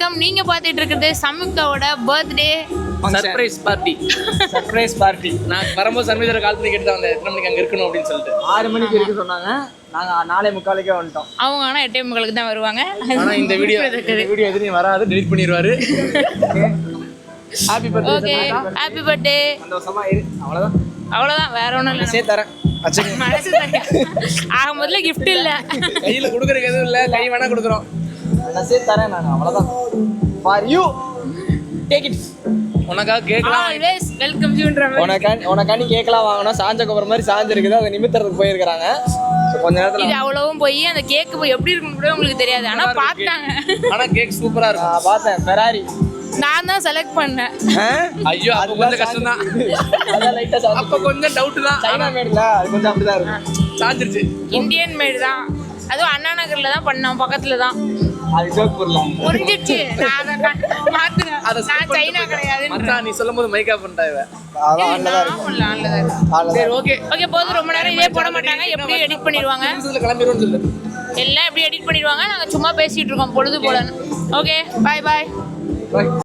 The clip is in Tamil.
வணக்கம். நீங்க பார்த்துட்டு இருக்கிறது சம்யுக்தாவோட birthday surprise party surprise party நான் வரும்போது சர்வீசரை கால் பண்ணி கேட்டு தான் வந்தேன். எத்தனை மணிக்கு அங்கே இருக்கணும் அப்படின்னு சொல்லிட்டு. ஆறு மணிக்கு இருக்கு சொன்னாங்க. நாங்க நாலே முக்காலுக்கே வந்துட்டோம். அவங்க ஆனால் எட்டே முகளுக்கு தான் வருவாங்க. ஆனால் இந்த வீடியோ வீடியோ எதுவும் வராது. டெலிட் பண்ணிடுவாரு happy birthday okay happy birthday சந்தோஷமா இரு. அவ்வளவுதான். அவ்வளோதான் வேற ஒன்றும் இல்லை. சே தரேன் மனசு. ஆக முதல்ல கிஃப்ட் இல்லை. கையில் கொடுக்குறதுக்கு எதுவும் இல்லை. கை வேணா கொடுக்குறோம். நான் சே தரேன் நான் அவ்வளவுதான். ஃபார் யூ டேக் இட் உனக்காக கேட்கலாம் ஆல்வேஸ் வெல்கம் யூன்ற உனக்காண்டி உனக்காண்டி கேட்கலாம் வாங்கணும். சாஞ்ச கவர் மாதிரி சாஞ்சிருக்குது. அதை நிமித்துறதுக்கு போயிருக்கிறாங்க. கொஞ்ச நேரத்தில் இது அவ்வளவும் போய் அந்த கேக் போய் எப்படி இருக்குன்னு கூட உங்களுக்கு தெரியாது. ஆனா பார்த்தாங்க. ஆனால் கேக் சூப்பராக இருக்கும் நான் பார்த்தேன். ஃபெராரி நான் தான் செலக்ட் பண்ணேன். ஐயோ அப்போ கொஞ்சம் கஷ்டம் தான் அப்போ கொஞ்சம் டவுட்டு தான். சைனா மேட்ல அது கொஞ்சம் அப்படிதான் இருக்கும். சாஞ்சிருச்சு. இந்தியன் மேடு தான். அதுவும் அண்ணா நகர்ல தான் பண்ணோம். பக்கத்துல தான். நான் அதை நான் சைனா கிடையாது மச்சான் நீ சொல்லும் போது மைக்கா பண்ணிட்டா இவ சரி ஓகே. ஓகே போதும். ரொம்ப நேரம் இதே போட மாட்டாங்க. எப்படியும் எடிட் பண்ணிடுவாங்க. நிமிஷத்துல கிளம்பிடுவோம்னு சொல்லு. எல்லாம் எப்படி எடிட் பண்ணிடுவாங்க? நாங்க சும்மா பேசிட்டு இருக்கோம். பொழுது போலன்னு ஓகே பாய் பாய் இருக்கும்